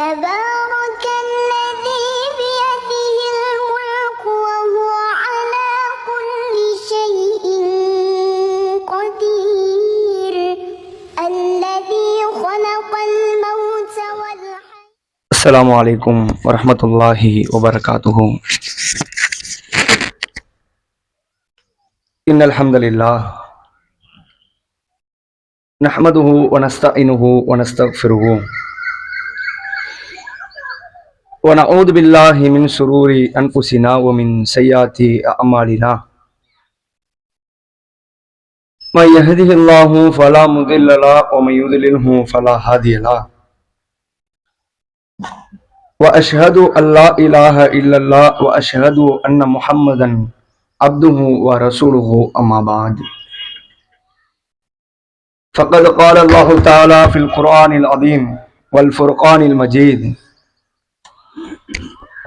تبارك الذي بيده الملك وهو على كل شيء قدير. الذي خلق الموت والحياة السلام عليكم ورحمة الله وبركاته. إن الحمد لله نحمده ونستعينه ونستغفره. ونعوذ بالله من شرور أنفسنا ومن سيئات أعمالنا. من يهده الله فلا مضل له ومن يضلله فلا هادي له. وأشهد أن لا إله إلا الله وأشهد أن محمدا عبده ورسوله أما بعد. فقد قال الله تعالى في القرآن العظيم والفرقان المجيد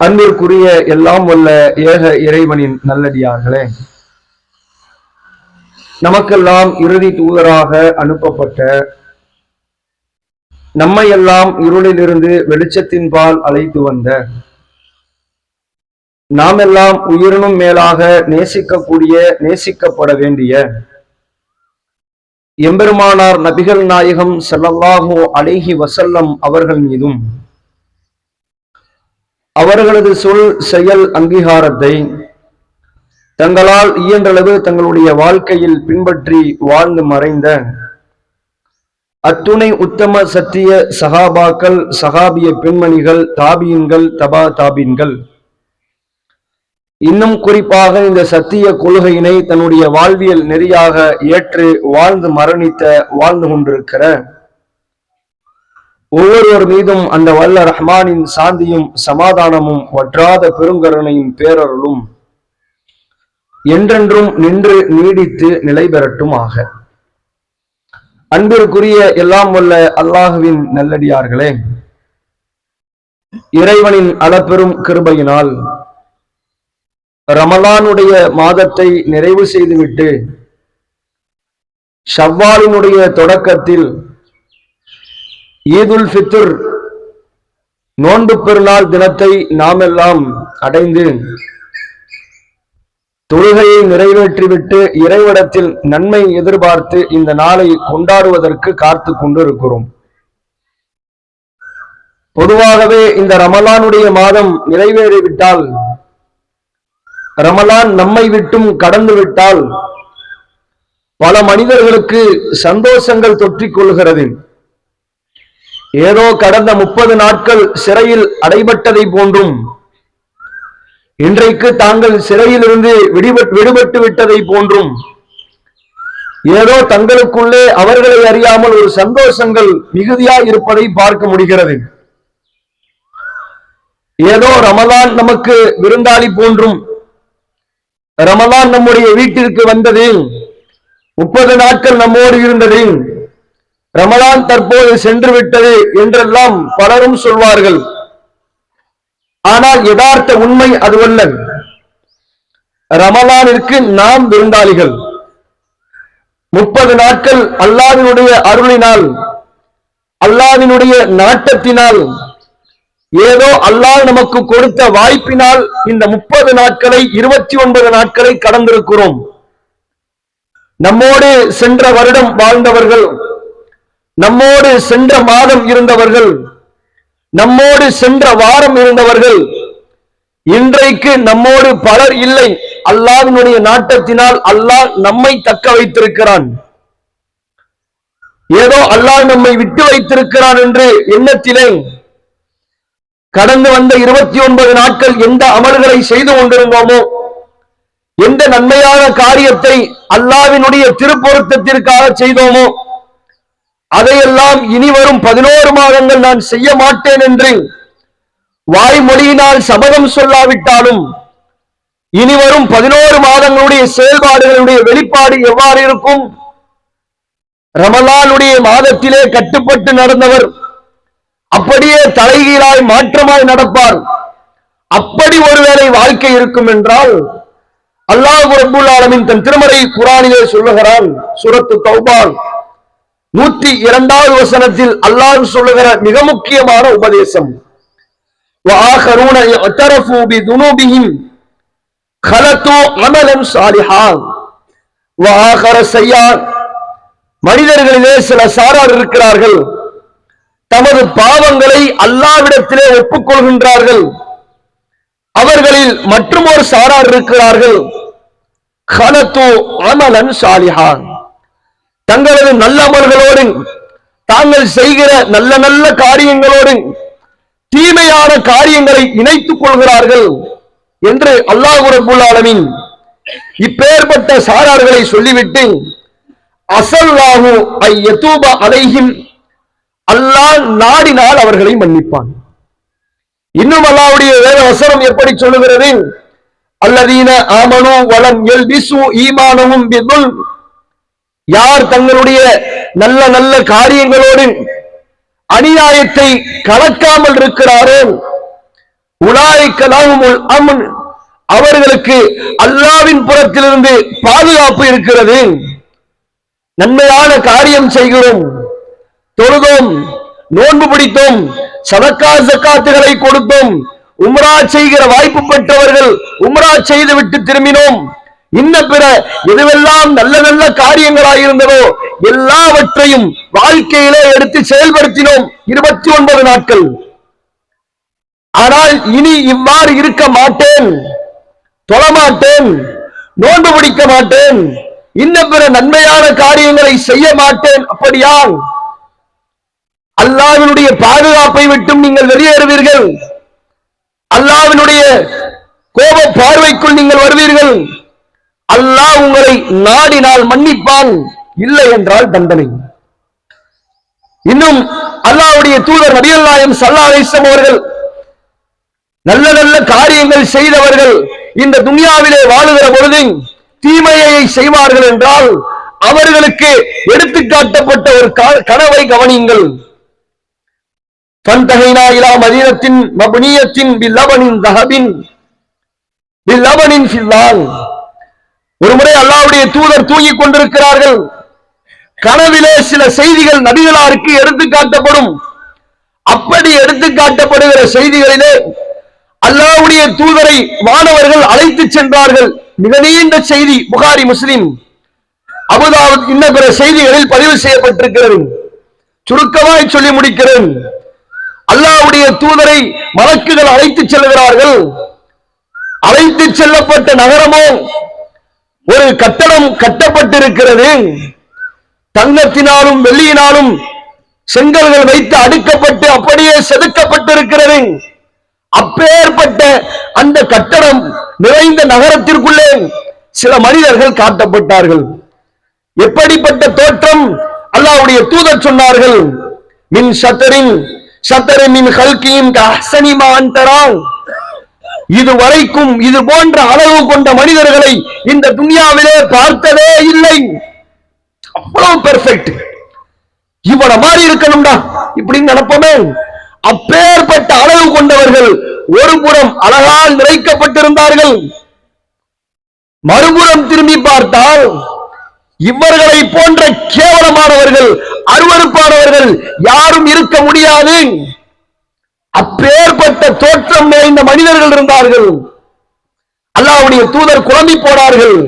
அன்பிற்குரிய எல்லாம் வல்ல ஏக இறைவனின் நல்லடியார்களே நமக்கெல்லாம் இறுதி தூதராக அனுப்பப்பட்ட நம்மையெல்லாம் இருளிலிருந்து வெளிச்சத்தின்பால் அழைத்து வந்த நாம் எல்லாம் உயிரினும் மேலாக நேசிக்கக்கூடிய நேசிக்கப்பட வேண்டிய எம்பெருமானார் நபிகள் நாயகம் செல்லல்லாஹோ அழகி வசல்லம் அவர்கள் மீதும் அவர்களது சொல் செயல் அங்கீகாரத்தை தங்களால் இயன்றளவு தங்களுடைய வாழ்க்கையில் பின்பற்றி வாழ்ந்து மறைந்த அத்துணை உத்தம சத்திய சகாபாக்கள் சகாபிய பெண்மணிகள் தாபியன்கள் தபா தாபின்கள். இன்னும் குறிப்பாக இந்த சத்திய கொள்கையினை தன்னுடைய வாழ்வியல் நெறியாக ஏற்று வாழ்ந்து மரணித்த வாழ்ந்து கொண்டிருக்கிற ஒவ்வொருவர் மீதும் அந்த வல்ல ரஹ்மானின் சாந்தியும் சமாதானமும் வற்றாத பெருங்கருணையும் பேரருளும் என்றென்றும் நின்று நீடித்து நிலை பெறட்டும் ஆக அன்பிற்குரிய எல்லாம் வல்ல அல்லாஹுவின் நல்லடியார்களே இறைவனின் அளப்பெரும் கிருபையினால் ரமலானுடைய மாதத்தை நிறைவு செய்துவிட்டு ஷவ்வாலினுடைய தொடக்கத்தில் ஈதுல் ஃபித்ர் நோன்பு பெருநாள் தினத்தை நாமெல்லாம் அடைந்து தொழுகையை நிறைவேற்றிவிட்டு இறைவிடத்தில் நன்மை எதிர்பார்த்து இந்த நாளை கொண்டாடுவதற்கு காத்து கொண்டிருக்கிறோம். பொதுவாகவே இந்த ரமலானுடைய மாதம் நிறைவேறிவிட்டால் ரமலான் நம்மை விட்டும் கடந்து விட்டால் பல மனிதர்களுக்கு சந்தோஷங்கள் தொற்றிக் கொள்கிறது ஏதோ கடந்த முப்பது நாட்கள் சிறையில் அடைபட்டதை போன்றும் இன்றைக்கு தாங்கள் சிறையிலிருந்து விடுபட்டு விட்டதை போன்றும் ஏதோ தங்களுக்குள்ளே அவர்களை அறியாமல் ஒரு சந்தோஷங்கள் மிகுதியாய் இருப்பதை பார்க்க முடிகிறது. ஏதோ ரமலான் நமக்கு விருந்தாளி போன்றும் ரமலான் நம்முடைய வீட்டிற்கு வந்ததில் முப்பது நாட்கள் நம்மோடு இருந்ததில் ரமலான் தற்போது சென்று விட்டது என்றெல்லாம் பலரும் சொல்வார்கள். ஆனால் யதார்த்த உண்மை அதுவல்ல. ரமலானிற்கு நாம் விருந்தாளிகள். முப்பது நாட்கள் அல்லாவினுடைய அருளினால் அல்லாவினுடைய நாட்டத்தினால் ஏதோ அல்லாஹ் நமக்கு கொடுத்த வாய்ப்பினால் இந்த முப்பது நாட்களை இருபத்தி ஒன்பது நாட்களை கடந்திருக்கிறோம். நம்மோடு சென்ற வருடம் வாழ்ந்தவர்கள் நம்மோடு சென்ற மாதம் இருந்தவர்கள் நம்மோடு சென்ற வாரம் இருந்தவர்கள் இன்றைக்கு நம்மோடு பலர் இல்லை. அல்லாவினுடைய நாட்டத்தினால் அல்லாஹ் நம்மை தக்க வைத்திருக்கிறான். ஏதோ அல்லாஹ் நம்மை விட்டு வைத்திருக்கிறான் என்று எண்ணத்திலே கடந்து வந்த இருபத்தி ஒன்பது நாட்கள் எந்த அமல்களை செய்து கொண்டிருந்தோமோ எந்த நன்மையான காரியத்தை அல்லாவினுடைய திருப்பொருத்தத்திற்காக செய்தோமோ அதையெல்லாம் இனி வரும் பதினோரு மாதங்கள் நான் செய்ய மாட்டேன் என்று வாய்மொழியினால் சபதம் சொல்லாவிட்டாலும் இனி வரும் பதினோரு மாதங்களுடைய செயல்பாடுகளுடைய வெளிப்பாடு எவ்வாறு இருக்கும்? ரமலானுடைய மாதத்திலே கட்டுப்பட்டு நடந்தவர் அப்படியே தலைகீழாய் மாற்றமாய் நடப்பார். அப்படி ஒருவேளை வாழ்க்கை இருக்கும் என்றால் அல்லாஹ் ரபுல் ஆலமின் தன் திருமறை குரானிலே சொல்லுகிறான் சுரத்து தௌபான் நூற்றி இரண்டாவது வசனத்தில் அல்லாஹ் சொல்லுகிற மிக முக்கியமான உபதேசம். மனிதர்களிலே சில சாரார் இருக்கிறார்கள் தமது பாவங்களை அல்லாவிடத்திலே ஒப்புக்கொள்கின்றார்கள் அவர்களில் மற்றும் ஒரு சாரார் இருக்கிறார்கள் ஹலத்து அமலன் சாலிஹான் தங்களது நல்ல அமல்களோடு தாங்கள் செய்கிற நல்ல நல்ல காரியங்களோடு தீமையான காரியங்களை இணைத்துக் கொள்கிறார்கள் என்று அல்லாஹ் ரப்புல் ஆலமீன் இப்பேற்பட்ட சாரார்களை சொல்லிவிட்டு அசல்லாஹு ஐ யதூப அலைஹிம். அல்லாஹ் நாடினால் அவர்களை மன்னிப்பான். இன்னும் அல்லாவுடைய வேத வசனம் எப்படி சொல்லுகிறது? அல்லதீன ஆமனு எல் எல்பிசு ஈமானவும் பிதுல் யார் தங்களுடைய நல்ல நல்ல காரியங்களோடு அநியாயத்தை கலக்காமல் இருக்கிறாரோ? உலாய்க்கலாகும் அமன். அவர்களுக்கு அல்லாவின் புறத்திலிருந்து பாதுகாப்பு இருக்கிறது. நன்மையான காரியம் செய்கிறோம். தொழுதோம் நோன்பு பிடித்தோம் சதக்கா சக்காத்துகளை கொடுத்தோம். உம்ரா செய்கிற வாய்ப்பு பெற்றவர்கள் உம்ரா செய்துவிட்டு திரும்பினோம். இன்ன பிற எதுவெல்லாம் நல்ல நல்ல காரியங்களாய் இருந்ததோ எல்லாவற்றையும் வாழ்க்கையிலே எடுத்து செயல்படுத்தினோம் இருபத்தி ஒன்பது நாட்கள். ஆனால் இனி இவ்வாறு இருக்க மாட்டேன். தொழமாட்டேன். நோன்பு பிடிக்க மாட்டேன். இன்ன பிற நன்மையான காரியங்களை செய்ய மாட்டேன். அப்படியால் அல்லாவினுடைய பாதுகாப்பை விட்டும் நீங்கள் வெளியேறுவீர்கள். அல்லாவினுடைய கோப பார்வைக்குள் நீங்கள் வருவீர்கள். அல்லாஹ் உங்களை நாடினால் மன்னிப்பான். இல்லை என்றால் தண்டனை. இன்னும் அல்லாவுடைய தூதர் நபியல்லாயம் சல்லா அலிஸ்லம் அவர்கள் நல்ல நல்ல காரியங்கள் செய்தவர்கள் இந்த துனியாவிலே வாழுகிற பொழுது தீமையை செய்வார்கள் என்றால் அவர்களுக்கு எடுத்து காட்டப்பட்ட ஒரு கனவை கவனியுங்கள். பன்தகைனா இலா மதீனத்தின் மபனியத்தின் பில்லபனின் தகபின் பில்லபனின் ஃபில்லான் ஒருமுறை அல்லாவுடைய தூதர் தூங்கிக் கொண்டிருக்கிறார்கள். கனவிலே சில செய்திகள் நபிகளாருக்கு எடுத்து காட்டப்படும். அப்படி எடுத்து காட்டப்படுகிற செய்திகளிலே அல்லாவுடைய தூதரை மாணவர்கள் அழைத்து சென்றார்கள். மிக நீண்ட செய்தி புகாரி முஸ்லிம். அபுதாபத் இன்ன பிற செய்திகளில் பதிவு செய்யப்பட்டிருக்கிறது. சுருக்கமாய் சொல்லி முடிக்கிறேன். அல்லாவுடைய தூதரை மலக்குகள் அழைத்து செல்கிறார்கள். அழைத்து செல்லப்பட்ட நகரமோ ஒரு கட்டடம் கட்டப்பட்டிருக்கிறது. தங்கத்தினாலும் வெள்ளியினாலும் செங்கல்கள் வைத்து அடுக்கப்பட்டு அப்படியே செதுக்கப்பட்டிருக்கிறது. அப்பேற்பட்ட அந்த கட்டடம் நிறைந்த நகரத்திற்குள்ளே சில மனிதர்கள் காட்டப்பட்டார்கள். எப்படிப்பட்ட தோற்றம்? அல்லாவுடைய தூதர் சொன்னார்கள் மின் சத்தரின் சத்தரின் மின் ஹல்கியின் அஹ்சனி மா இது இதுவரைக்கும் இது போன்ற அளவு கொண்ட மனிதர்களை இந்த துனியாவிலே பார்த்ததே இல்லை. அவ்வளவு பெர்ஃபெக்ட் இவன மாதிரி இருக்கணும்டா. இப்படின்னு நினைப்போமே. அப்பேற்பட்ட அளவு கொண்டவர்கள் ஒரு புறம் அழகால் நிறைக்கப்பட்டிருந்தார்கள். மறுபுறம் திரும்பி பார்த்தால் இவர்களை போன்ற கேவலமானவர்கள் அருவருப்பானவர்கள் யாரும் இருக்க முடியாது. அப்பேற்பட்ட தோற்றம் நிறைந்த மனிதர்கள் இருந்தார்கள். அல்லாவுடைய தூதர் குழம்பி போனார்கள்.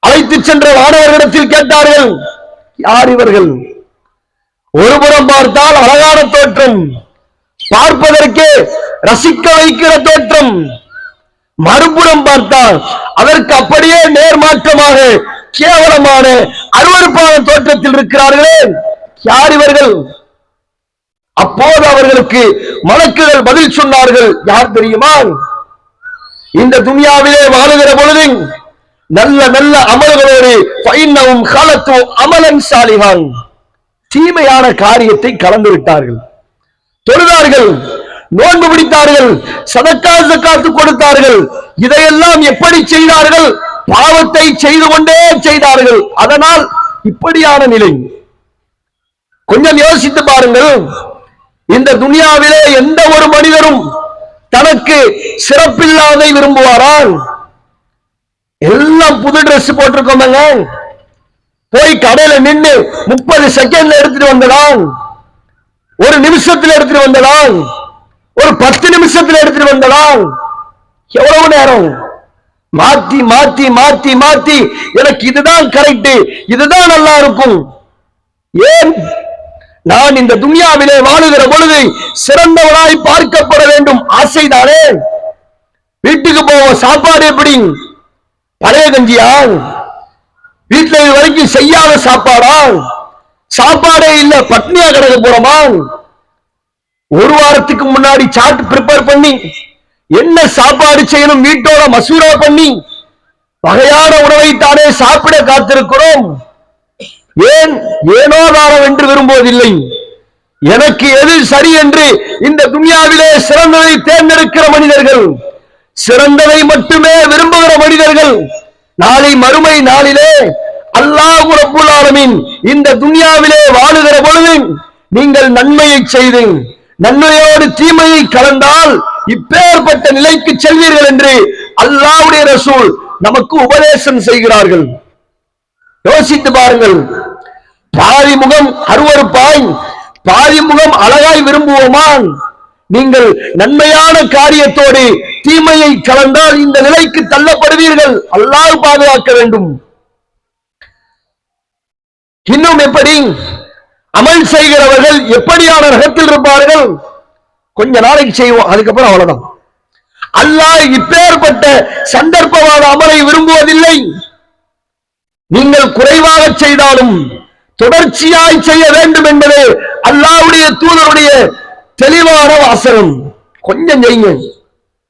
அழைத்து சென்ற வானவர்களிடத்தில் கேட்டார்கள் யார் இவர்கள்? ஒருபுறம் பார்த்தால் அழகான தோற்றம். பார்ப்பதற்கே ரசிக்க வைக்கிற தோற்றம். மறுபுறம் பார்த்தால் அதற்கு அப்படியே நேர்மாற்றமாக கேவலமான அருவறுப்பான தோற்றத்தில் இருக்கிறார்களே. யார் இவர்கள்? அப்போது அவர்களுக்கு மலக்குகள் பதில் சொன்னார்கள். யார் தெரியுமா? இந்த துனியாவிலே வாழுகிற பொழுது நல்ல நல்ல அமல்களோடு பைன்னவும் காலத்தும் அமலன் சாலிகான் தீமையான காரியத்தை கலந்து விட்டார்கள். தொழுதார்கள் நோன்பு பிடித்தார்கள் சதக்கா காத்து கொடுத்தார்கள். இதையெல்லாம் எப்படி செய்தார்கள்? பாவத்தை செய்து கொண்டே செய்தார்கள். அதனால் இப்படியான நிலை. கொஞ்சம் யோசித்து பாருங்கள். இந்த துனியாவிலே எந்த ஒரு மனிதரும் தனக்கு சிறப்பில்லாதை விரும்புவாரால் எல்லாம் புது Dress போட்டிருக்கோமங்க போய் கடையில நின்னு முப்பது செகண்ட்ல எடுத்துட்டு வந்ததான் ஒரு நிமிஷத்துல எடுத்துட்டு வந்ததான் ஒரு பத்து நிமிஷத்துல எடுத்துட்டு வந்ததான் எவ்வளவு நேரம்? மாத்தி மாத்தி மாத்தி மாத்தி. எனக்கு இதுதான் கரெக்ட் இதுதான் நல்லா இருக்கும். ஏன் நான் இந்த துன்யாவிலே வாழுகிற பொழுது சிறந்தவனாய் பார்க்கப்பட வேண்டும். ஆசைதானே? வீட்டுக்கு போவோம். சாப்பாடு எப்படி? பழைய கஞ்சியா? வீட்டுல இது வரைக்கும் செய்யாத சாப்பாடா? சாப்பாடே இல்ல பட்னியா கிடக்க போறோமா? ஒரு வாரத்துக்கு முன்னாடி சாட் ப்ரிப்பேர் பண்ணி என்ன சாப்பாடு செய்யணும்? வீட்டோட மசூரா பண்ணி வகையான உணவை தானே சாப்பிட காத்திருக்கிறோம். ஏன் ஏனோதாரம் என்று விரும்புவதில்லை? எனக்கு எது சரி என்று இந்த துனியாவிலே சிறந்ததை தேர்ந்தெடுக்கிற மனிதர்கள் சிறந்ததை மட்டுமே விரும்புகிற மனிதர்கள் நாளை மறுமை நாளிலே அல்லாஹ் ரப்புல் இந்த துனியாவிலே வாழுகிற பொழுது நீங்கள் நன்மையை செய்து நன்மையோடு தீமையை கலந்தால் இப்பேற்பட்ட நிலைக்கு செல்வீர்கள் என்று அல்லாவுடைய ரசூல் நமக்கு உபதேசம் செய்கிறார்கள். யோசித்து பாருங்கள். பாதி முகம் அருவருப்பாய் பாதி முகம் அழகாய் விரும்புவோமான். நீங்கள் நன்மையான காரியத்தோடு தீமையை கலந்தால் இந்த நிலைக்கு தள்ளப்படுவீர்கள். அல்லாஹ் பாதுகாக்க வேண்டும். இன்னும் எப்படி? அமல் செய்கிறவர்கள் எப்படியான ரகத்தில் இருப்பார்கள்? கொஞ்ச நாளைக்கு செய்வோம் அதுக்கப்புறம் அவ்வளவுதான். அல்லாஹ் இப்பேற்பட்ட சந்தர்ப்பவாத அமலை விரும்புவதில்லை. நீங்கள் குறைவாக செய்தாலும் தொடர்ச்சியாய் செய்ய வேண்டும் என்பது அல்லாவுடைய தூதருடைய தெளிவான வாசகம். கொஞ்சம் செய்யுங்க.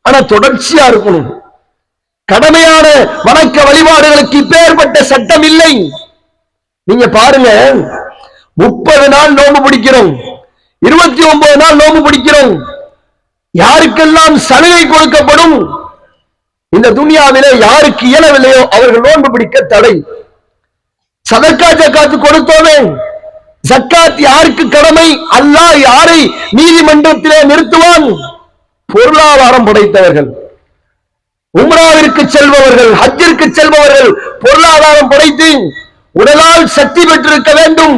ஆனா தொடர்ச்சியா இருக்கணும். கடமையான வணக்க வழிபாடுகளுக்கு இப்பேற்பட்ட சட்டம் இல்லை. நீங்க பாருங்க. முப்பது நாள் நோம்பு பிடிக்கிறோம். இருபத்தி ஒன்பது நாள் நோம்பு பிடிக்கிறோம். யாருக்கெல்லாம் சலுகை கொடுக்கப்படும்? இந்த துனியாவிலே யாருக்கு இயலவில்லையோ அவர்கள் நோன்பு பிடிக்க தடை. சதக்கா ஜக்காத்து கொடுத்தோமே. ஜக்காத் யாருக்கு கடமை? அல்லாஹ் யாரை நீதிமன்றத்திலே நிறுத்துவான்? பொருளாதாரம் படைத்தவர்கள். உம்ராவிற்கு செல்பவர்கள் ஹஜ்ஜிற்கு செல்பவர்கள் பொருளாதாரம் படைத்து உடலால் சக்தி பெற்றிருக்க வேண்டும்.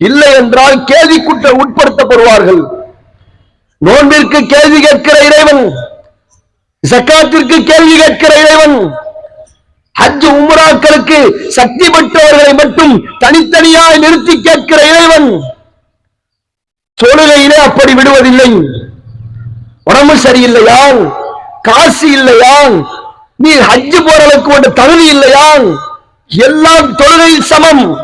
இல்லை என்றால் கேள்விக்குற்ற உட்படுத்தப்படுவார்கள். நோன்பிற்கு கேள்வி கேட்கிற இறைவன் ஜக்காத்திற்கு கேள்வி கேட்கிற இறைவன் ஹஜ் உமராக்களுக்கு சக்தி பெற்றவர்களை மட்டும் தனித்தனியாய் நிறுத்தி கேட்கிற இறைவன் தொழுகையிலே அப்படி விடுவதில்லை. உடம்பு சரியில்லையா? காசு இல்லையா? நீ ஹஜ் போற அளவுக்கு ஒரு தகுதி இல்லையா? எல்லாம் தொழுகையில் சமம்.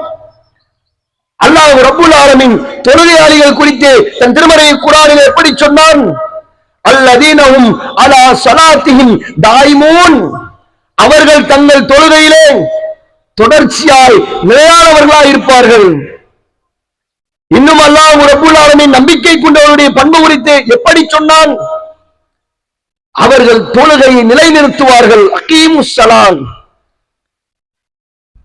அல்லாஹ் ரப்புல் ஆலமின் தொழுகையாளிகள் குறித்து தன் திருமறை குரானில் எப்படி சொன்னான்? அல்லதீனவும் அலா சலாத்தியின் தாய்மோன். அவர்கள் தங்கள் தொழுகையிலே தொடர்ச்சியாய் நிலையானவர்களாய் இருப்பார்கள். இன்னும் அல்லாஹ் ரபுல்லாலமின் நம்பிக்கை கொண்டவருடைய பண்பு குறித்து எப்படி சொன்னான்? அவர்கள் தொழுகையை நிலைநிறுத்துவார்கள். அகீம் சலான்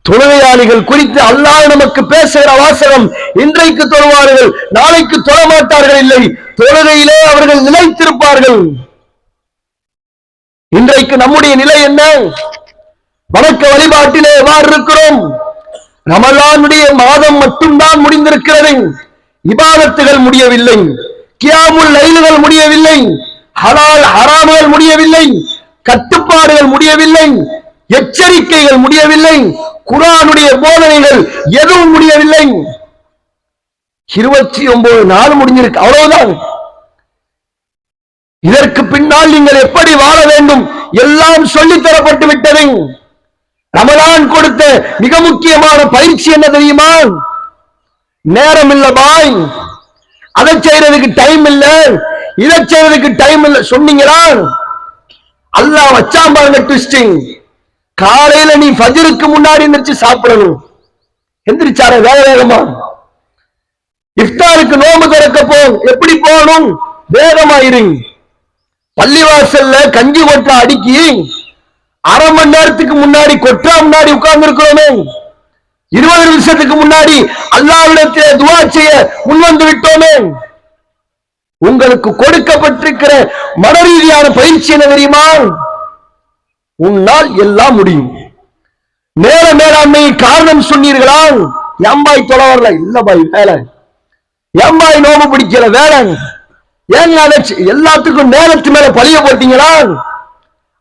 தொழுகையாளிகள் குறித்து அல்லாஹ் நமக்கு பேசுகிற வாசகம் இன்றைக்கு தொழுவார்கள் நாளைக்கு தொழ மாட்டார்கள் இல்லை. தொழுகையிலே அவர்கள் நிலைத்திருப்பார்கள். இன்றைக்கு நம்முடைய நிலை என்ன? வணக்க வழிபாட்டிலே எவ்வாறு இருக்கிறோம் ரமலானுடைய மாதம் மட்டும்தான் முடிந்திருக்கிறது. இபாதத்துகள் முடியவில்லை. கியாமுல் லைல்கள் முடியவில்லை. ஹலால் ஹராமுகள் முடியவில்லை. கட்டுப்பாடுகள் முடியவில்லை. எச்சரிக்கைகள் முடியவில்லை. குரானுடைய போதனைகள் எதுவும் முடியவில்லை. இருபத்தி ஒன்பது நாள் முடிஞ்சிருக்கு. அவ்வளவுதான். இதற்கு பின்னால் நீங்கள் எப்படி வாழ வேண்டும்? எல்லாம் சொல்லித் தரப்பட்டு விட்டது. ரமலான் கொடுத்த மிக முக்கியமான பயிற்சி என்ன தெரியுமா? நேரம் இல்ல பாய். அதை செய்யறதுக்கு டைம் இல்ல. இதை செய்யறதுக்கு டைம் இல்ல. சொன்னீங்களா? அல்லாஹ் வச்சான் பாருங்க ட்விஸ்டிங் காலையில நீ ஃபஜருக்கு முன்னாடி எந்திரிச்சு சாப்பிடணும். எந்திரிச்சார வேக வேகமா? இஃப்தாருக்கு நோம்பு திறக்க போ எப்படி போகணும்? வேகமா இருங்க. பள்ளிவாசல்ல கஞ்சி கொட்டா அடுக்கி அரை மணி நேரத்துக்கு முன்னாடி கொட்டா முன்னாடி உட்கார்ந்து இருக்கிறோமே இருபது நிமிஷத்துக்கு முன்னாடி அல்லாவிடத்திலே துவா செய்ய முன்வந்து விட்டோமே. உங்களுக்கு கொடுக்கப்பட்டிருக்கிற மன ரீதியான பயிற்சி என்ன தெரியுமா? உன்னால் எல்லாம் முடியும். நேர மேலாண்மை காரணம் சொன்னீர்களா? எம்பாய் தொலை வரல இல்ல பாய் வேலை. எம்பாய் நோம்பு பிடிக்கல வேலை. ஏங்க எல்லாத்துக்கும் நேரத்து மேல பழிய போட்டீங்களா?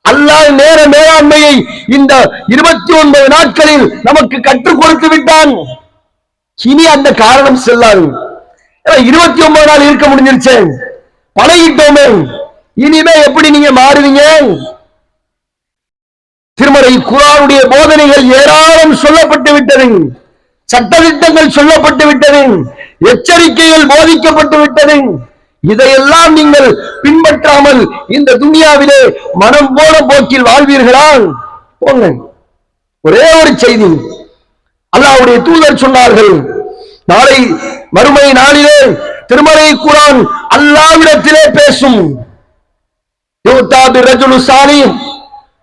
அல்லாஹ் நேர மேலாண்மையை இந்த இருபத்தி ஒன்பது நாட்களில் நமக்கு கற்றுக் கொடுத்து விட்டான். இனி அந்த காரணம் செல்லாது. இருபத்தி ஒன்பது நாள் இருக்க முடிஞ்சிருச்சு. பழகிட்டோமே. இனிமே எப்படி நீங்க மாறுவீங்க? திருமலை குரானுடைய போதனைகள் ஏராளம் சொல்லப்பட்டு விட்டது. சட்டத்திட்டங்கள் சொல்லப்பட்டு விட்டது. எச்சரிக்கைகள் போதிக்கப்பட்டு விட்டது. இதையெல்லாம் நீங்கள் பின்பற்றாமல் இந்த துனியாவிலே மனம் போன போக்கில் வாழ்வீர்களா போங்க. ஒரே ஒரு செய்தி. அல்லாவுடைய தூதர் சொன்னார்கள் நாளை மறுமை நாளிலே திருமறை குரான் அல்லாவிடத்திலே பேசும்.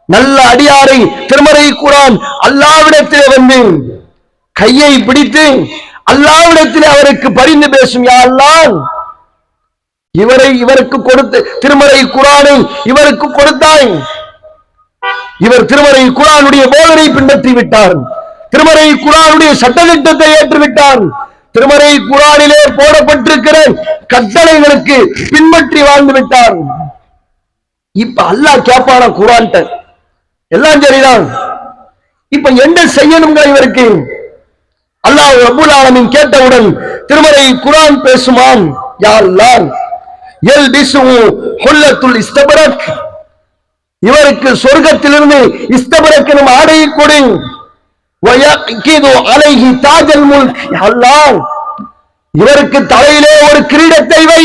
நல்ல அடியாரை திருமறை குரான் அல்லாவிடத்திலே வந்து கையை பிடித்து அல்லாவிடத்திலே அவருக்கு பரிந்து பேசும் யாரெல்லாம் இவரை இவருக்கு கொடுத்து திருமறை குரானை இவருக்கு கொடுத்தாய். இவர் திருமறை குரானுடைய போதனை பின்பற்றி விட்டார். திருமறை குரானுடைய சட்டத்திட்டத்தை ஏற்றுவிட்டார். திருமறை குரானிலே போடப்பட்டிருக்கிற கட்டளைகளுக்கு பின்பற்றி வாழ்ந்து விட்டார். இப்ப அல்லாஹ் கேப்பான குரான்ட்ட எல்லாம் சரிதான். இப்ப என்ன செய்யணுங்கிற இவருக்கு? அல்லாஹ் அபுல் ஆலமின் கேட்டவுடன் திருமறை குரான் பேசுமாம். யார் இவருக்கு சொர்க்கத்திலிருந்து இஸ்தபரக் எனும் ஆடையை கொடு. வயக்கிது அலைஹி தாஜல் முல் அல்லாஹ் இவருக்கு தலையிலே ஒரு கிரீடத்தை வை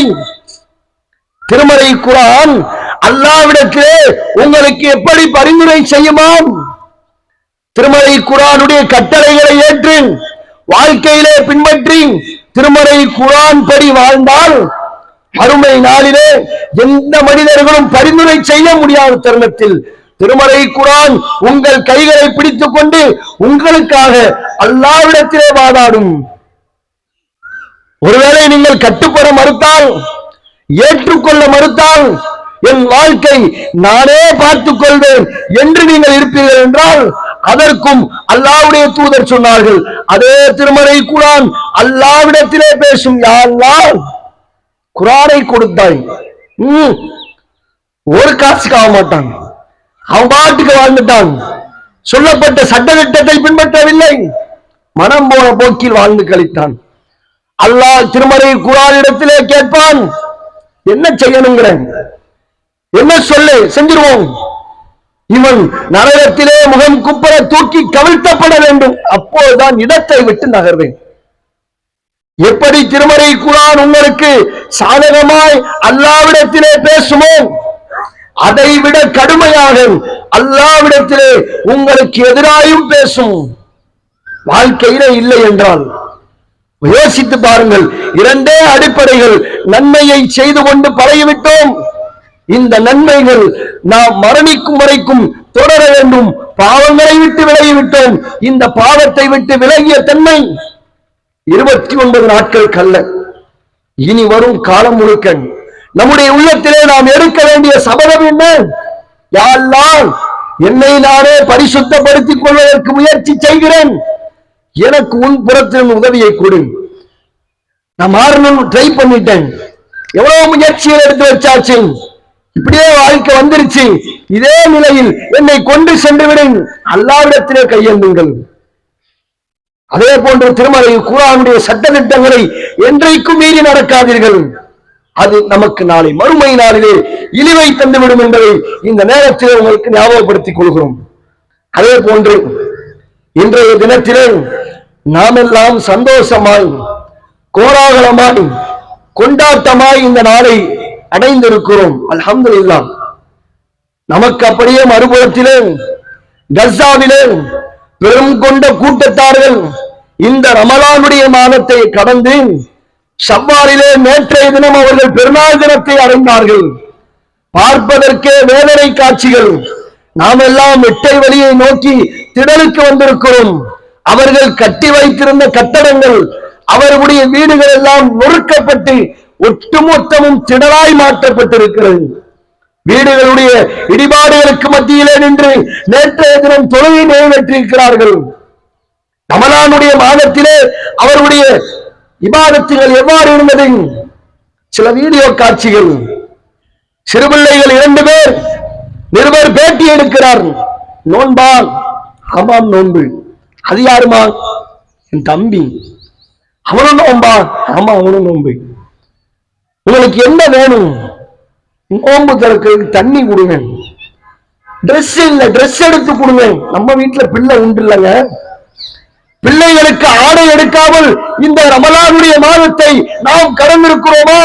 திருமலை குரான் அல்லாவிடத்திலே உங்களுக்கு எப்படி பரிந்துரை செய்யுமாம்? திருமலை குரானுடைய கட்டளைகளை ஏற்று வாழ்க்கையிலே பின்பற்றி திருமலை குரான் படி வாழ்ந்தால் அருமை நாளிலே எந்த மனிதர்களும் பரிந்துரை செய்ய முடியாத தருணத்தில் திருமலை குரான் உங்கள் கைகளை பிடித்துக் கொண்டு உங்களுக்காக அல்லாவிடத்திலே வாதாடும். ஒருவேளை நீங்கள் கட்டுப்பட மறுத்தால் ஏற்றுக்கொள்ள மறுத்தால் என் வாழ்க்கை நானே பார்த்துக் கொள்வேன் என்று நீங்கள் இருப்பீர்கள் என்றால் அதற்கும் அல்லாவுடைய தூதர் சொன்னார்கள் அதே திருமறை குரான் அல்லாவிடத்திலே பேசும் யா குரானை கொடுத்தாய். ஒரு காசுக்கு ஆக மாட்டான். அவன் பாட்டுக்கு வாழ்ந்துட்டான். சொல்லப்பட்ட சட்டத்திட்டத்தை பின்பற்றவில்லை. மனம் போன போக்கில் வாழ்ந்து கழித்தான். அல்லாஹ் திருமறை குரானிடத்திலே கேட்பான். என்ன செய்யணுங்கிற என்ன சொல்லு? செஞ்சிருவோம். இவன் நரகத்திலே முகம் குப்பர தூக்கி கவிழ்த்தப்பட வேண்டும். அப்போதுதான் இடத்தை விட்டு நகர்வேன். எப்படி திருமறை குரான் உங்களுக்கு சாதகமாய் அல்லாவிடத்திலே பேசுமோ? அதை விட கடுமையாக அல்லாவிடத்திலே உங்களுக்கு எதிராயும் பேசும். வாழ்க்கையிலே இல்லை என்றால் யோசித்து பாருங்கள் இரண்டே அடிப்படைகள் நன்மையை செய்து கொண்டு பழகிவிட்டோம். இந்த நன்மைகள் நாம் மரணிக்கும் வரைக்கும் தொடர வேண்டும். பாவங்களை விட்டு விலகிவிட்டோம். இந்த பாவத்தை விட்டு விலகிய தன்மை இருபத்தி ஒன்பது நாட்கள் கல்ல இனி வரும் காலம் முழுக்க நம்முடைய உள்ளத்திலே நாம் எடுக்க வேண்டிய சபதம் என்ன? யாழ்லாம் என்னை நானே பரிசுத்தப்படுத்திக் கொள்வதற்கு முயற்சி செய்கிறேன். எனக்கு உன் புறத்தின் உதவியை கொடு. நான் மாறணும் ட்ரை பண்ணிட்டேன். எவ்வளவு முயற்சிகள் எடுத்து வச்சாச்சு? இப்படியே வாழ்க்கை வந்துருச்சு. இதே நிலையில் என்னை கொண்டு சென்று விடுங்க அல்லாவிடத்திலே கையெழுந்துங்கள் அதே போன்று திருமலை குரானுடைய சட்டத்திட்டங்களை என்றைக்கும் மீறி நடக்காதீர்கள். அது நமக்கு நாளை மறுமை நாளிலே இழிவை தந்துவிடும் என்பதை இந்த நேரத்தில் உங்களுக்கு ஞாபகப்படுத்திக் கொள்கிறோம். அதே போன்று இன்றைய தினத்திலே நாமெல்லாம் சந்தோஷமாய் கோலாகலமாய் கொண்டாட்டமாய் இந்த நாளை அடைந்திருக்கிறோம். அல்ஹம்துலில்லாஹ். நமக்கு அப்படியே மறுபுறத்திலே கசாவிலே பெரும் கொண்ட கூட்டத்தார்கள் இந்த ரமலானுடைய மாதத்தை கடந்து ஷவ்வாலிலே நேற்றைய தினம் அவர்கள் பெருநாள் தினத்தை அடைந்தார்கள். பார்ப்பதற்கே வேதனை காட்சிகள். நாம் எல்லாம் இட்டை வழியை நோக்கி திடலுக்கு வந்திருக்கிறோம். அவர்கள் கட்டி வைத்திருந்த கட்டடங்கள் அவர்களுடைய வீடுகள் எல்லாம் நொறுக்கப்பட்டு ஒட்டுமொத்தமும் திடலாய் மாற்றப்பட்டிருக்கிறது. வீடுகளுடைய இடிபாடுகளுக்கு மத்தியிலே நின்று நேற்றைய தினம் தொழுகை நிறைவேற்றியிருக்கிறார்கள். ரமலானுடைய மாதத்திலே அவருடைய இபாதத்துகள் எவ்வாறு இருந்தது சில வீடியோ காட்சிகள். சிறுபிள்ளைகள் இரண்டு பேர் நிருபர் பேட்டி எடுக்கிறார். நோன்பா ஆமாம் நோன்பு. அது யாருமா? என் தம்பி. அவனும் நோன்பா? ஆமா அவனும் நோன்பு. உங்களுக்கு என்ன வேணும்? நோம்பு திறக்கிறதுக்கு தண்ணி கொடுங்க ட்ரெஸ் இல்ல ட்ரெஸ் எடுத்து கொடுங்க நம்ம வீட்டுல பிள்ளை உண்டு இல்லைங்க. பிள்ளைகளுக்கு ஆடை எடுக்காமல் இந்த ரமலானுடைய மாதத்தை நாம் கடந்திருக்கிறோமா?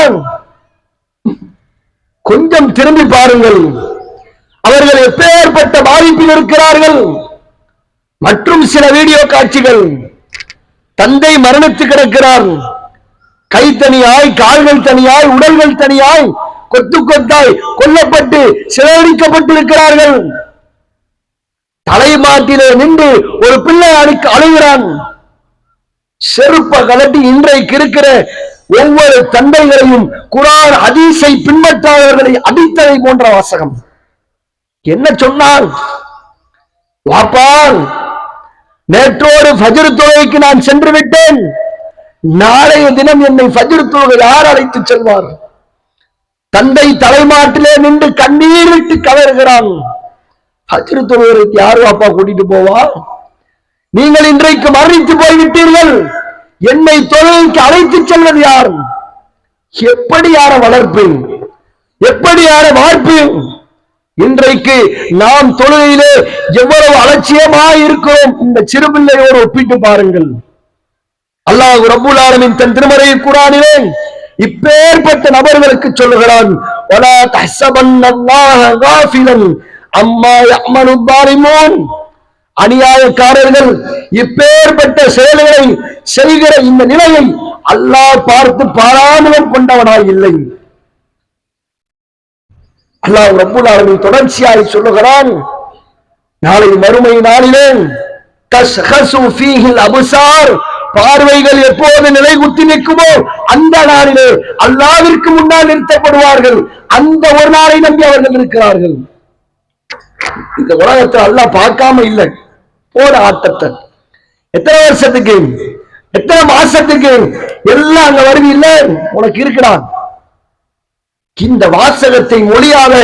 கொஞ்சம் திரும்பி பாருங்கள். அவர்கள் எப்பேற்பட்ட பாதிப்பில் இருக்கிறார்கள்? மற்றும் சில வீடியோ காட்சிகள். தந்தை மரணித்து கிடக்கிறார். கை தனியாய் கால்கள் தனியாய் உடல்கள் தனியாய் கொத்து கொத்தாய் கொல்லப்பட்டு சிதறடிக்கப்பட்டிருக்கிறார்கள். தலைமாட்டிலே நின்று ஒரு பிள்ளை அழுக்கு அழுகிறான். செருப்ப கலட்டி இன்றைக்கு இருக்கிற ஒவ்வொரு தந்தைகளையும் குரான் அதிசை பின்பற்றாதவர்களை அடித்ததை போன்ற வாசகம். என்ன சொன்னால் வாப்பால் நேற்றோடு ஃபஜ்ர் தொழுகைக்கு நான் சென்று விட்டேன். நாளைய தினம் என்னை ஃபஜ்ர் தொழுகை யார் அழைத்து செல்வார்? தந்தை தலைமாட்டிலே நின்று கண்ணீர் விட்டு கவருகிறான் யாரும் அப்பா கூட்டிட்டு போவா? நீங்கள் இன்றைக்கு மரணித்து போய்விட்டீர்கள். என்னை தொழிலுக்கு அழைத்து செல்வது யார்? எப்படி யார வளர்ப்பேன்? எப்படி யார வார்ப்பேன் இன்றைக்கு நாம் தொழுகையிலே எவ்வளவு அலட்சியமா இருக்கிறோம். இந்த சிறுபிள்ளையோடு ஒப்பிட்டு பாருங்கள். அல்லாஹ் ரபுல் ஆலமீன் தன் திருமறை குரானிலே இப்பேற்பட்ட நபர்களுக்கு சொல்லுகிறான் அநியாயக்காரர்கள் இப்பேற்பட்ட செயல்களை செய்கிற இந்த நிலையை அல்லாஹ் பார்த்து பாராமலம் கொண்டவனாய் இல்லை. அல்லாஹ் ரப்புல் அவர்கள் தொடர்ச்சியாய் சொல்லுகிறான் நாளை மறுமை நாளிலே தஸ்ஹசு ஃபீஹில் அபுசார் பார்வைகள் எப்போது நிலை குத்தி நிற்குமோ அந்த நாளிலே அல்லாவிற்கு முன்னால் நிறுத்தப்படுவார்கள். அந்த ஒரு நாளை நம்பி அவர்கள் இருக்கிறார்கள். இந்த உலகத்தை அல்லாஹ் பார்க்காம இல்லை. போற ஆட்டத்தை. எத்தனை வருஷத்துக்கு? எத்தனை மாசத்துக்கு? எல்லாம் அங்க வருது இல்ல? உனக்கு இருக்கிறான் இந்த வாசகத்தை மொழியாத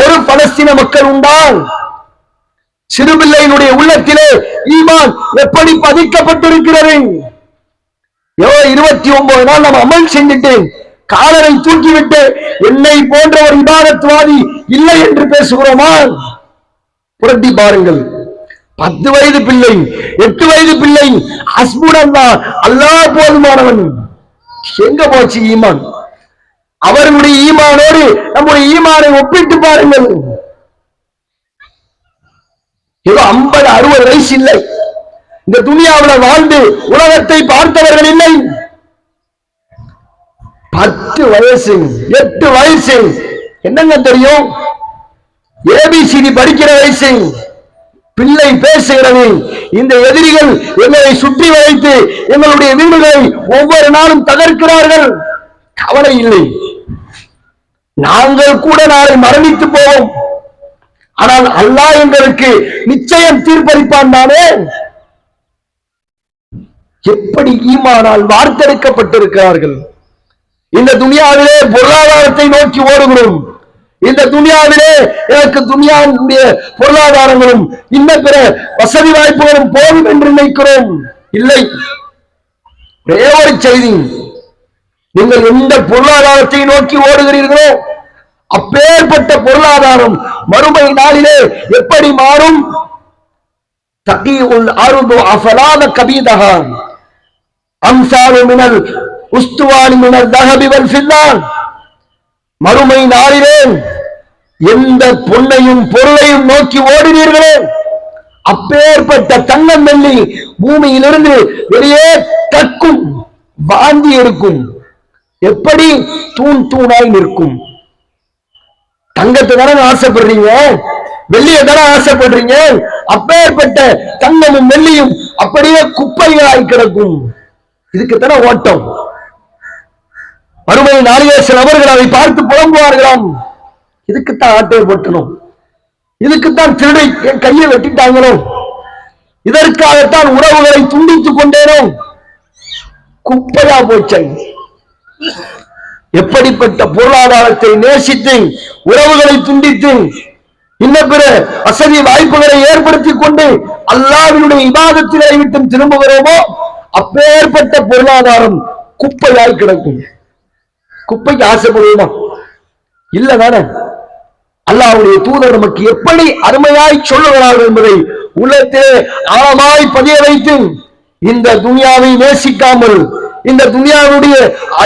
ஒரு பலஸ்தீன மக்கள் உண்டால் சிறுபிள்ளையினுடைய உள்ளத்திலே ஈமான் எப்படி பதிக்கப்பட்டிருக்கிறது? இருபத்தி ஒன்பது நாள் நம்ம அமல் செஞ்சுட்டு காலரை தூக்கிவிட்டு என்னை போன்ற ஒரு இபாதத்துவாதி இல்லை என்று பேசுகிறோமா? புரட்டி பாருங்கள். பத்து வயது பிள்ளை எட்டு வயது பிள்ளை அஸ்புடன் தான். அல்லாஹ் போதுமானவன். எங்க போச்சு ஈமான்? அவர்களுடைய ஈமானோடு நம்முடைய ஈமானை ஒப்பிட்டு பாருங்கள். ஏதோ ஐம்பது அறுபது வயசு இல்லை. இந்த துணியாவில் வாழ்ந்து உலகத்தை பார்த்தவர்கள் இல்லை. பத்து வயசு எட்டு வயசு. என்னங்க தெரியும்? ஏபிசிடி படிக்கிற வயசு. பிள்ளை பேசுகிறது. இந்த எதிரிகள் எங்களை சுற்றி வளைத்து எங்களுடைய வீடுகளை ஒவ்வொரு நாளும் தகர்க்கிறார்கள். கவலை இல்லை. நாங்கள் கூட நாளை மரணித்து போவோம். ஆனால் அல்லாஹ் எங்களுக்கு நிச்சயம் தீர்ப்பளிப்பான் தானே? எப்படி ஈமானால் வார்த்தெடுக்கப்பட்டிருக்கிறார்கள்? இந்த துனியாவிலே பொருளாதாரத்தை நோக்கி ஓடுகிறோம். இந்த துனியாவிலே எனக்கு துனியாவுடைய பொருளாதாரங்களும் இன்ன பிற வசதி வாய்ப்புகளும் போதும் என்று நினைக்கிறோம். இல்லை. ஒரே ஒரு செய்தி. நீங்கள் எந்த பொருளாதாரத்தை நோக்கி ஓடுகிறீர்களோ அப்பேற்பட்ட பொருளாதாரம் மறுமை நாளிலே எப்படி மாறும்? தகியுல் அருது அஃபலாத கபீதஹா. அம்சாலு மினல் உஸ்துவானி மினல் தஹபி ஃபில்லான் மறுமை நாளிலே எந்த பொன்னையும் பொருளையும் நோக்கி ஓடினீர்களே அப்பேற்பட்ட தங்கம் வெள்ளி பூமியிலிருந்து வெளியே கற்கும் வாந்தி எடுக்கும். எப்படி தூண் தூணாய் நிற்கும்? தங்கத்தை தானே ஆசைப்படுறீங்க? வெள்ளிய தானே ஆசைப்படுறீங்க? அப்பேற்பட்ட தங்கமும் வெள்ளியும் அப்படியே குப்பைகளாய் கிடக்கும். இதுக்குத்தானே ஓட்டம். மறுமை நாளிலே சில நபர்கள் அதை பார்த்து புலம்புவார்களாம். இதுக்குத்தான் ஆட்டை போட்டணும் இதுக்குத்தான் திருடை என் கையை வெட்டிட்டாங்களோ? இதற்காகத்தான் உறவுகளை துண்டித்துக் கொண்டேனோ? குப்பையா போச்சை. எப்படிப்பட்ட பொருளாதாரத்தை நேசித்து உறவுகளை துண்டித்து இன்ன பிற வசதி வாய்ப்புகளை ஏற்படுத்தி கொண்டு அல்லாவினுடைய விவாதத்தினை விட்டு திரும்புகிறோமோ அப்பேற்பட்ட பொருளாதாரம் குப்பையாய் கிடக்கும். குப்பைக்கு ஆசைப்படுவோமா? இல்ல தானே? அல்லாவுடைய தூதர் நமக்கு எப்படி அருமையாய் சொல்லுகிறார்கள் என்பதை உள்ளத்திலே ஆழமாய் பதிய வைத்து இந்த துனியாவை நேசிக்காமல் இந்த துணியாவுடைய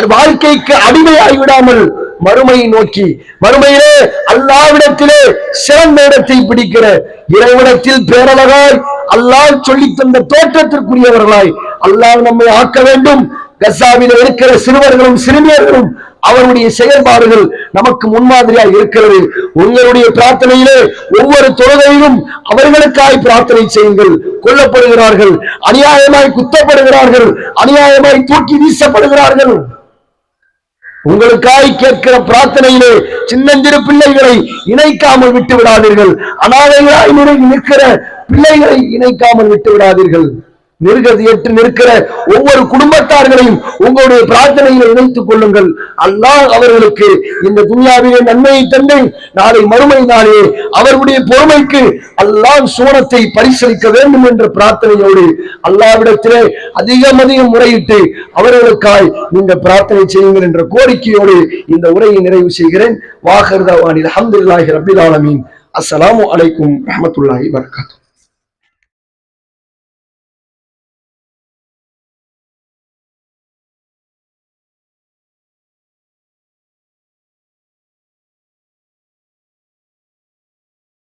வாழ்க்கைக்கு அடிமையாகிவிடாமல் மறுமையை நோக்கி மறுமையிலே அல்லாவிடத்திலே சிறந்த இடத்தை பிடிக்கிற இறைவிடத்தில் பேரழகாய் அல்லாஹ் சொல்லித் தந்த தோற்றத்திற்குரியவர்களாய் அல்லாஹ் நம்மை ஆக்க வேண்டும். கசாவில் இருக்கிற சிறுவர்களும் சிறுமியர்களும் அவருடைய செயல்பாடுகள் நமக்கு முன்மாதிரியாக இருக்கிறது. உங்களுடைய பிரார்த்தனையிலே ஒவ்வொரு தொழுகையிலும் அவர்களுக்காய் பிரார்த்தனை செய்யுங்கள். கொல்லப்படுகிறார்கள் அநியாயமாய் குத்தப்படுகிறார்கள் அநியாயமாய் தூக்கி வீசப்படுகிறார்கள். உங்களுக்காய் கேட்கிற பிரார்த்தனையிலே சின்னஞ்சிறு பிள்ளைகளை இணைக்காமல் விட்டு விடாதீர்கள். அனாதைகளாய் நிற்கிற பிள்ளைகளை இணைக்காமல் விட்டு விடாதீர்கள். நிர்கதியற்று நிற்கிற ஒவ்வொரு குடும்பத்தார்களையும் உங்களுடைய பிரார்த்தனையில் இணைத்துக் கொள்ளுங்கள். அல்லாஹ் அவர்களுக்கு இந்த துன்யாவிலே நன்மையை தந்து நாளை மறுமை நாளே அவர்களுடைய பொறுமைக்கு அல்லாஹ் சோனத்தை பரிசளிக்க வேண்டும் என்ற பிரார்த்தனையோடு அல்லாவிடத்திலே அதிகம் அதிகம் முறையிட்டு அவர்களுக்காய் நீங்க பிரார்த்தனை செய்யுங்கள் என்ற கோரிக்கையோடு இந்த உரையை நிறைவு செய்கிறேன். வாகர்தாவானில் அஹமதுல்லாஹி ரபில் ஆலமீன். அஸ்லாம் அலைக்கும் ரஹமத்துல்லாஹி வரகாத்து